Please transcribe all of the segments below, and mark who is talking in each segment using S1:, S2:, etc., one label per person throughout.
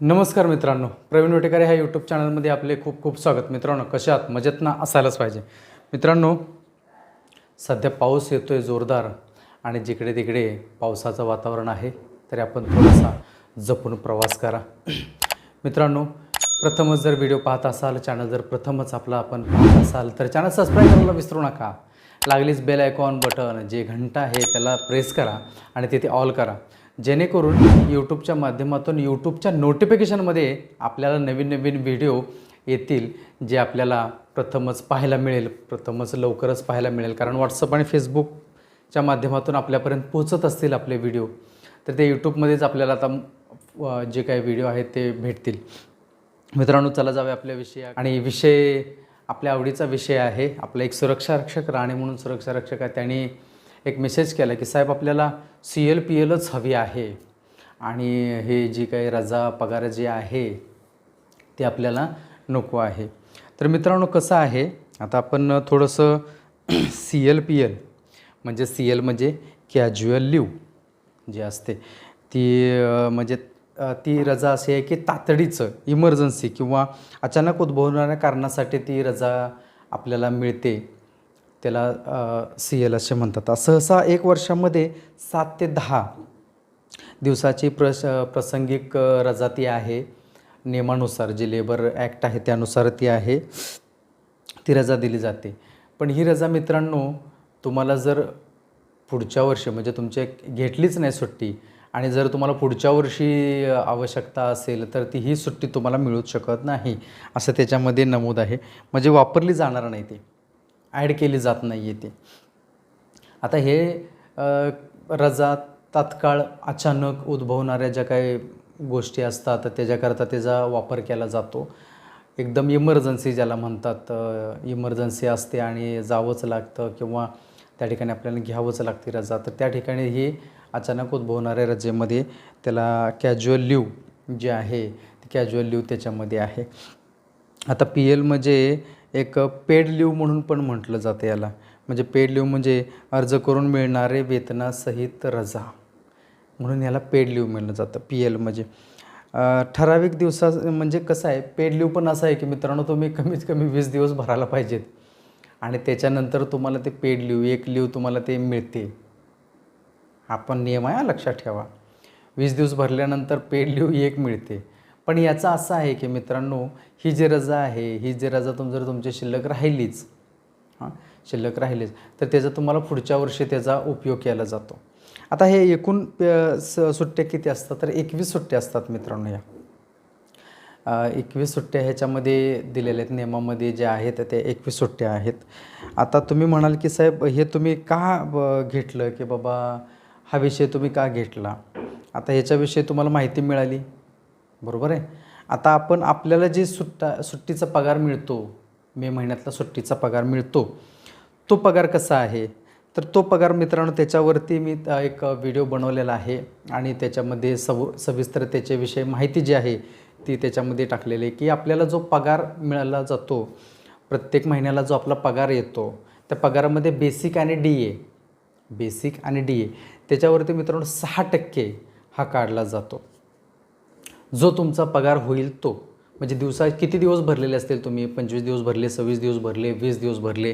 S1: नमस्कार मित्रांनो. प्रवीण वेटेकर ह्या यूट्यूब चॅनलमध्ये आपले खूप खूप स्वागत. मित्रांनो कशात मजेत ना? असायलाच पाहिजे. मित्रांनो सध्या पाऊस येतो आहे जोरदार आणि जिकडे तिकडे पावसाचं वातावरण आहे तरी आपण थोडासा जपून प्रवास करा. मित्रांनो प्रथमच जर व्हिडिओ पाहत असाल चॅनल जर प्रथमच आपला आपण पाहत असाल तर चॅनल सबस्क्राईब करायला विसरू नका. लागलीच बेल आयकॉन बटन जे घंटा आहे त्याला प्रेस करा आणि तिथे ऑल करा. जेणेकरून यूट्यूबच्या माध्यमातून यूट्यूबच्या नोटिफिकेशनमध्ये आपल्याला नवीन नवीन व्हिडिओ येतील जे आपल्याला प्रथमच पाहायला मिळेल प्रथमच लवकरच पाहायला मिळेल. कारण व्हॉट्सअप आणि फेसबुकच्या माध्यमातून आपल्यापर्यंत पोहोचत असतील आपले व्हिडिओ. तर ते यूट्यूबमध्येच आपल्याला आता जे काही व्हिडिओ आहेत ते भेटतील. मित्रांनो चला जावे आपल्या विषया. आणि विषय आपल्या आवडीचा विषय आहे आपला एक सुरक्षा रक्षक राणे म्हणून सुरक्षा रक्षक आहे. त्यांनी एक मेसेज केला की साहेब आपल्याला सी एल पी एलच हवी आहे. आणि हे जी काही रजा पगार जे आहे ते आपल्याला नको आहे. तर मित्रांनो कसं आहे? आता आपण थोडंसं सी एल पी एल म्हणजे सी एल म्हणजे कॅज्युअल लिव्ह जी असते ती म्हणजे ती रजा अशी आहे की तातडीचं इमर्जन्सी किंवा अचानक उद्भवणाऱ्या कारणासाठी ती रजा आपल्याला मिळते. त्याला सी एल असे म्हणतात. सहसा एक वर्षामध्ये सात ते दहा दिवसाची प्रस प्रासंगिक रजा ती आहे. नियमानुसार जी लेबर ॲक्ट आहे त्यानुसार ती आहे. ती रजा दिली जाते. पण ही रजा मित्रांनो तुम्हाला जर पुढच्या वर्षी म्हणजे तुमचे घेतलीच नाही सुट्टी आणि जर तुम्हाला पुढच्या वर्षी आवश्यकता असेल तर ती ही सुट्टी तुम्हाला मिळूच शकत नाही. असं त्याच्यामध्ये नमूद आहे. म्हणजे वापरली जाणार नाही ती. ॲड केली जात नाही आहे ती. आता हे रजा तात्काळ अचानक उद्भवणाऱ्या ज्या काही गोष्टी असतात तर त्याच्याकरता त्याचा वापर केला जातो. एकदम इमर्जन्सी ज्याला म्हणतात इमर्जन्सी असते आणि जावंच लागतं किंवा त्या ठिकाणी आपल्याला घ्यावंच लागते रजा. तर त्या ठिकाणी ही अचानक उद्भवणाऱ्या रजेमध्ये त्याला कॅज्युअल लीव जे आहे ते कॅज्युअल लिव्ह त्याच्यामध्ये आहे. आता पी एल म्हणजे एक पेड लिव्ह म्हणून पण म्हटलं जातं याला. म्हणजे पेड लिव्ह म्हणजे अर्ज करून मिळणारे वेतनासहित रजा. म्हणून याला पेड लिव्ह मिळलं जातं पी एल म्हणजे. ठराविक दिवसा म्हणजे कसं आहे पेड लिव्ह पण असं आहे की मित्रांनो तुम्ही कमीत कमी वीस दिवस भरायला पाहिजेत. आणि त्याच्यानंतर तुम्हाला ते पेड लिव्ह एक लिव्ह तुम्हाला ते मिळते आपण नियम आहे लक्षात ठेवा. वीस दिवस भरल्यानंतर पेड लिव्ह एक मिळते. पण याचा असं आहे की मित्रांनो ही जी रजा आहे ही जी रजा तुम जर तुमची शिल्लक राहिलीच हां शिल्लक राहिलीच तर त्याचा तुम्हाला पुढच्या वर्षी त्याचा उपयोग केला जातो. आता हे एकूण स सुट्ट्या किती असतात? तर एकवीस सुट्ट्या असतात मित्रांनो या. एकवीस सुट्ट्या ह्याच्यामध्ये दिलेल्या आहेत. नियमामध्ये ज्या आहेत त्या एकवीस सुट्ट्या आहेत. आता तुम्ही म्हणाल की साहेब हे तुम्ही का ब- घेतलं की बाबा हा विषय तुम्ही का घेतला? आता ह्याच्याविषयी तुम्हाला माहिती मिळाली? बरोबर आहे? आता आपण आपल्याला जे सुट्टा सुट्टीचा पगार मिळतो मे महिन्यातला सुट्टीचा पगार मिळतो तो पगार कसा आहे? तर तो पगार मित्रांनो त्याच्यावरती मी एक व्हिडिओ बनवलेला आहे आणि त्याच्यामध्ये सव सविस्तर त्याच्याविषयी माहिती जी आहे ती त्याच्यामध्ये टाकलेली आहे की आपल्याला जो पगार मिळाला जातो प्रत्येक महिन्याला जो आपला पगार येतो त्या पगारामध्ये बेसिक आणि डी ए बेसिक आणि डी ए त्याच्यावरती मित्रांनो सहा टक्के हा काढला जातो. जो तुमचा पगार होईल तो. म्हणजे दिवसा किती दिवस भरलेले असतील तुम्ही? पंचवीस दिवस भरले सव्वीस दिवस भरले वीस दिवस भरले.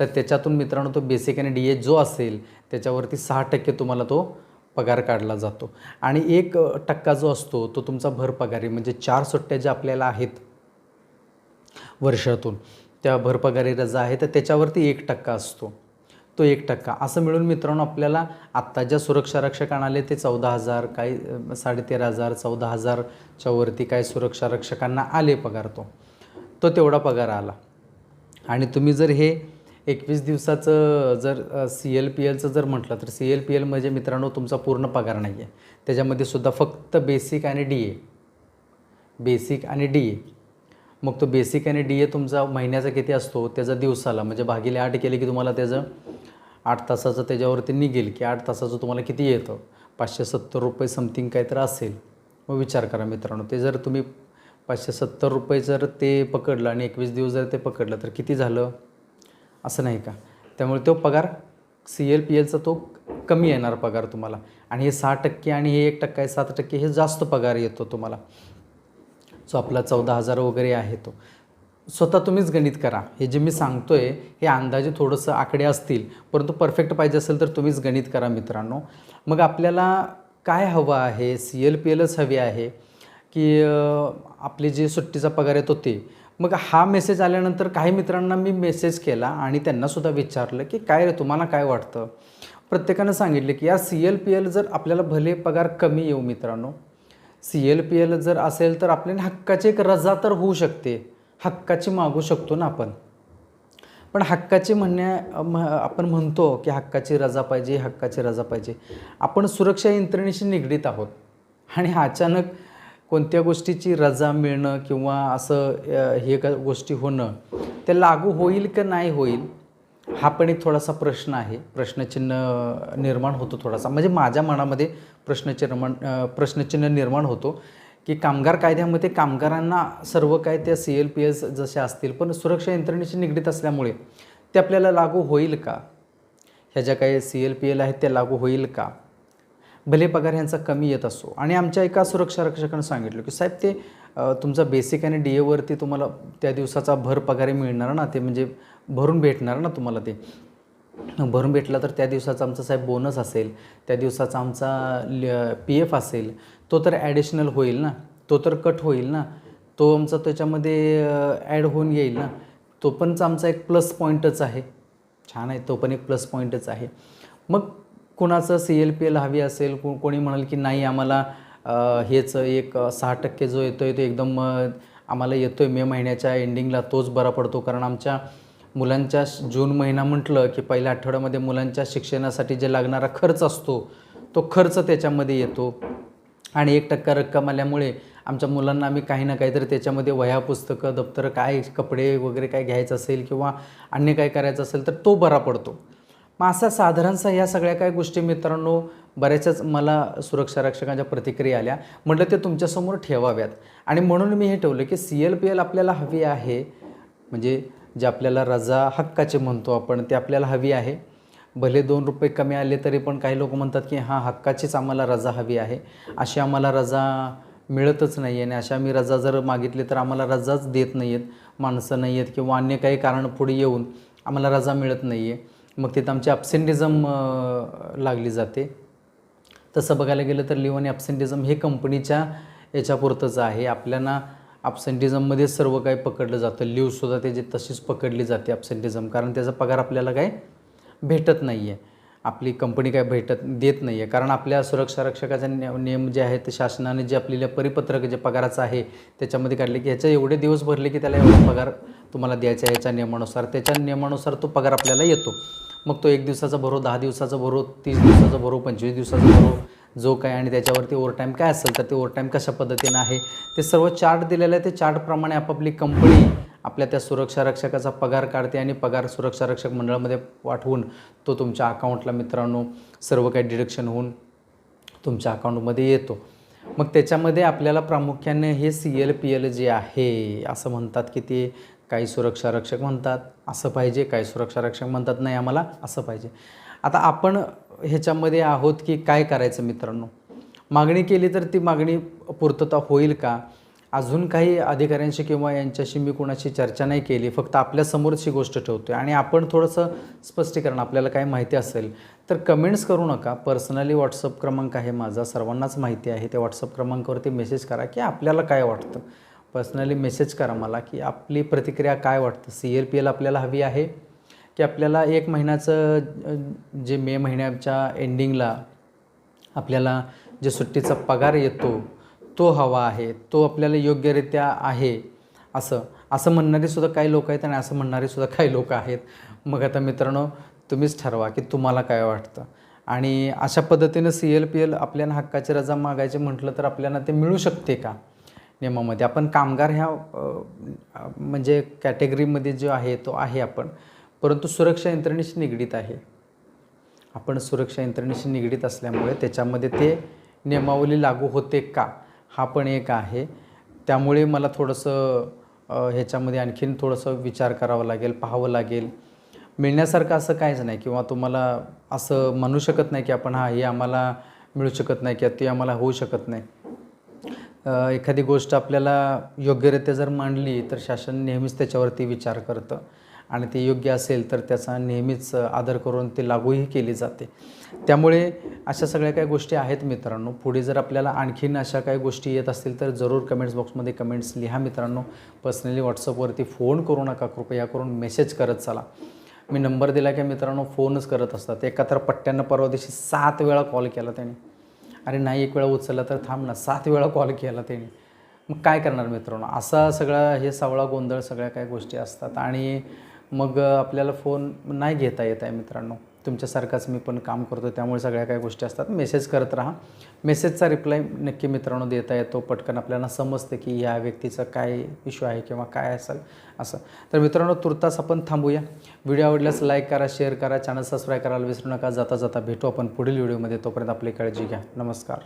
S1: तर त्याच्यातून मित्रांनो तो बेसिक आणि डी ए जो असेल त्याच्यावरती सहा टक्के तुम्हाला तो पगार काढला जातो. आणि एक टक्का जो असतो तो तुमचा भर पगारी म्हणजे चार सुट्ट्या ज्या आपल्याला आहेत वर्षातून त्या भरपगारी रजा आहे तर त्याच्यावरती एक टक्का असतो. तो एक टक्का. असं मिळून मित्रांनो आपल्याला आत्ता ज्या सुरक्षा रक्षकांना आले ते चौदा हजार काही साडेतेरा हजार चौदा हजारच्या वरती काही सुरक्षा रक्षकांना आले पगार तो. तो तेवढा पगार आला. आणि तुम्ही जर हे एकवीस दिवसाचं जर सी एल पी एलचं जर म्हटलं तर सी एल पी एल म्हणजे मित्रांनो तुमचा पूर्ण पगार नाही आहे त्याच्यामध्ये सुद्धा फक्त बेसिक आणि डी ए बेसिक आणि डी ए मग तो बेसिक आणि डी ए तुमचा महिन्याचा किती असतो? त्याचा दिवसाला. म्हणजे भागिले आठ केले की तुम्हाला त्याचं आठ तासाचं त्याच्यावरती निघेल की आठ तासाचं तुम्हाला किती येतं? पाचशे सत्तर रुपये समथिंग काहीतरी असेल. मग विचार करा मित्रांनो. ते जर तुम्ही पाचशे सत्तर रुपये जर ते पकडलं आणि एकवीस दिवस जर ते पकडलं तर किती झालं? असं नाही का? त्यामुळे तो पगार सी एल पी एलचा तो कमी येणार पगार तुम्हाला. आणि हे सहा टक्के आणि हे एक टक्का आहे सात टक्के हे जास्त पगार येतो तुम्हाला. जो आपला चौदा हजार वगैरे आहे तो. स्वतः तुम्हीच गणित करा. हे जे मी सांगतो आहे हे अंदाजे थोडंसं आकडे असतील परंतु परफेक्ट पाहिजे असेल तर तुम्हीच गणित करा मित्रांनो. मग आपल्याला काय हवं आहे? सी एल पी एलच हवी आहे की आपली जे सुट्टीचा पगार येतो ते मग हा मेसेज आल्यानंतर काही मित्रांना मी मेसेज केला आणि त्यांनासुद्धा विचारलं की काय रे तुम्हाला काय वाटतं? प्रत्येकानं सांगितलं की या सी एल पी एल जर आपल्याला भले पगार कमी येऊ मित्रांनो सी एल पी एल जर असेल तर आपल्याला हक्काची एक रजा तर होऊ शकते. हक्काची मागू शकतो ना आपण. पण हक्काची म्हणण्या आपण म्हणतो की हक्काची रजा पाहिजे हक्काची रजा पाहिजे. आपण सुरक्षा यंत्रणेशी निगडीत आहोत. आणि अचानक कोणत्या गोष्टीची रजा मिळणं किंवा असं हे गोष्टी होणं ते लागू होईल का नाही होईल हा पण एक थोडासा प्रश्न आहे. प्रश्नचिन्ह निर्माण होतो थोडासा. म्हणजे माझ्या मनामध्ये प्रश्नचिन्ह प्रश्नचिन्ह निर्माण होतो की कामगार कायद्यामध्ये कामगारांना सर्व काय त्या सी एल पी एस जसे असतील पण सुरक्षा यंत्रणेशी निगडीत असल्यामुळे ते आपल्याला लागू होईल का? ह्या ज्या काही सी एल पी एल आहेत त्या लागू होईल का? भले पगार यांचा कमी येत असो. आणि आमच्या एका सुरक्षा रक्षकानं सांगितलं की साहेब ते तुमचा बेसिक आणि डी एवरती तुम्हाला त्या दिवसाचा भर पगारी मिळणार ना? ते म्हणजे भरून भेटणार ना तुम्हाला ते. भरून भेटला तर त्या दिवसाचा आमचा साहेब बोनस असेल त्या दिवसाचा आमचा पी एफ असेल तो तर ॲडिशनल होईल ना तो तर कट होईल ना तो आमचा त्याच्यामध्ये ॲड होऊन येईल ना तो पणचा आमचा एक प्लस पॉईंटच आहे. छान आहे तो पण एक प्लस पॉईंटच आहे. मग कुणाचं सी एल पी एल हवी असेल को कोणी म्हणाल की नाही आम्हाला हेच एक सहा टक्के जो येतो आहे तो एकदम आम्हाला येतो आहे मे महिन्याच्या एंडिंगला तोच बरा पडतो कारण आमच्या मुलांच्या जून महिना म्हटलं की पहिल्या आठवड्यामध्ये मुलांच्या शिक्षणासाठी जे लागणारा खर्च असतो तो खर्च त्याच्यामध्ये येतो. आणि एक टक्का रक्कम आल्यामुळे आमच्या मुलांना आम्ही काही ना काहीतरी त्याच्यामध्ये वह्या पुस्तकं दप्तरं काय कपडे वगैरे काय घ्यायचं असेल किंवा अन्य काय करायचं असेल तर तो बरा पडतो. मग असा साधारणसा ह्या सगळ्या काय गोष्टी मित्रांनो बऱ्याचच मला सुरक्षा रक्षकांच्या प्रतिक्रिया आल्या. म्हटलं ते तुमच्यासमोर ठेवाव्यात. आणि म्हणून मी हे ठेवलं की सी एल पी एल आपल्याला हवी आहे म्हणजे जे आपल्याला रजा हक्काचे म्हणतो आपण ते आपल्याला हवी आहे. भले दोन रुपये कमी आले तरी पण काही लोक म्हणतात की हां हक्काचीच आम्हाला रजा हवी आहे. अशी आम्हाला रजा मिळतच नाही आहे आणि अशा आम्ही रजा जर मागितली तर आम्हाला रजाच देत नाही आहेत माणसं नाही आहेत किंवा अन्य काही कारण पुढे येऊन आम्हाला रजा मिळत नाही आहे मग तिथं आमची ॲब्सेंटिझम लागली जाते. तसं बघायला गेलं तर लिव्ह आणि ॲब्सेंटिझम हे कंपनीच्या याच्यापुरतंच आहे. आपल्याला ॲबसेंटिझममध्ये सर्व काही पकडलं जातं. लिव्हसुद्धा त्याची तशीच पकडली जाते ॲबसेंटिझम कारण त्याचा पगार आपल्याला काय? भेटत नाही आहे आपली कंपनी काय भेटत देत नाही आहे कारण आपल्या सुरक्षा रक्षकाचे नियम जे आहेत ते शासनाने जे आपल्याला परिपत्रक जे पगाराचं आहे त्याच्यामध्ये काढले की ह्याचे एवढे दिवस भरले की त्याला एवढा पगार तुम्हाला द्यायचा आहे ह्याच्या नियमानुसार. त्याच्या नियमानुसार तो पगार आपल्याला येतो. मग तो एक दिवसाचा भरो दहा दिवसाचा भरो तीस दिवसाचा भरो पंचवीस दिवसाचा भरो जो काय आणि त्याच्यावरती ओव्हरटाईम काय असेल तर ते ओव्हरटाईम कशा पद्धतीनं आहे? ते सर्व चार्ट दिलेलं आहे ते चार्टप्रमाणे आपापली कंपनी आपल्या त्या सुरक्षा रक्षकाचा पगार काढते आणि पगार सुरक्षा रक्षक मंडळामध्ये पाठवून तो तुमच्या अकाउंटला मित्रांनो सर्व काही डिडक्शन होऊन तुमच्या अकाउंटमध्ये येतो. मग त्याच्यामध्ये आपल्याला प्रामुख्याने हे C L P L J आहे असं म्हणतात की ते काही सुरक्षा रक्षक म्हणतात असं पाहिजे. काही सुरक्षा रक्षक म्हणतात नाही आम्हाला असं पाहिजे. आता आपण ह्याच्यामध्ये आहोत की काय करायचं मित्रांनो? मागणी केली तर ती मागणी पूर्तता होईल का? अजून काही अधिकाऱ्यांशी किंवा यांच्याशी मी कोणाशी चर्चा नाही केली फक्त आपल्यासमोरची गोष्ट ठेवतो आहे आणि आपण थोडंसं स्पष्टीकरण आपल्याला काय माहिती असेल तर कमेंट्स करू नका. पर्सनली व्हॉट्सअप क्रमांक आहे माझा सर्वांनाच माहिती आहे. त्या व्हॉट्सअप क्रमांकावरती मेसेज करा की आपल्याला काय वाटतं. पर्सनली मेसेज करा मला की आपली प्रतिक्रिया काय वाटतं? सी एल पी एल आपल्याला हवी आहे? की आपल्याला एक महिन्याचं जे मे महिन्याच्या एंडिंगला आपल्याला जे सुट्टीचा पगार येतो तो हवा आहे तो आपल्याला योग्यरित्या आहे असं असं म्हणणारे सुद्धा काही लोक आहेत आणि असं म्हणणारेसुद्धा काही लोक आहेत. मग आता मित्रांनो तुम्हीच ठरवा की तुम्हाला काय वाटतं. आणि अशा पद्धतीनं सी एल पी एल आपल्याला हक्काची रजा मागायचे म्हटलं तर आपल्याला ते मिळू शकते का? नियमामध्ये. आपण कामगार ह्या म्हणजे कॅटेगरीमध्ये जो आहे तो आहे आपण. परंतु सुरक्षा यंत्रणेशी निगडीत आहे. आपण सुरक्षा यंत्रणेशी निगडीत असल्यामुळे त्याच्यामध्ये ते नियमावली लागू होते का? हा पण एक आहे. त्यामुळे मला थोडंसं ह्याच्यामध्ये आणखीन थोडंसं विचार करावा लागेल पाहावं लागेल. मिळण्यासारखं असं काहीच नाही किंवा तुम्हाला असं म्हणू शकत नाही की आपण हा हे आम्हाला मिळू शकत नाही किंवा ते आम्हाला होऊ शकत नाही. एखादी गोष्ट आपल्याला योग्यरित्या जर मांडली तर शासन नेहमीच त्याच्यावरती विचार करतं. आणि ते योग्य असेल तर त्याचा नेहमीच आदर करून ते लागूही केली जाते. त्यामुळे अशा सगळ्या काही गोष्टी आहेत मित्रांनो. पुढे जर आपल्याला आणखीन अशा काही गोष्टी येत असतील तर जरूर कमेंट्स बॉक्समध्ये कमेंट्स लिहा मित्रांनो. पर्सनली व्हॉट्सअपवरती फोन करू नका. कृपया करून मेसेज करत चला. मी नंबर दिला की मित्रांनो फोनच करत असतात. एकत्र पट्ट्यांना परवा दिवशी सात वेळा कॉल केला त्याने. अरे नाही एक वेळा उचलला तर थांब ना. सात वेळा कॉल केला त्याने. मग काय करणार मित्रांनो? असा सगळा हे सावळा गोंधळ सगळ्या काही गोष्टी असतात. आणि मग आपल्याला फोन नाही घेता येत आहे मित्रांनो. तुमच्यासारखाच मी पण काम करतो त्यामुळे सगळ्या काही गोष्टी असतात. मेसेज करत राहा. मेसेजचा रिप्लाय नक्की मित्रांनो देता येतो. पटकन आपल्याला समजतं की या व्यक्तीचं काय इश्यू आहे किंवा काय असेल असं. तर मित्रांनो तुर्तास आपण थांबूया. व्हिडिओ आवडल्यास लाईक करा शेअर करा चॅनल सबस्क्राईब करायला विसरू नका. जाता जाता भेटू आपण पुढील व्हिडिओमध्ये. तोपर्यंत आपली काळजी घ्या. नमस्कार.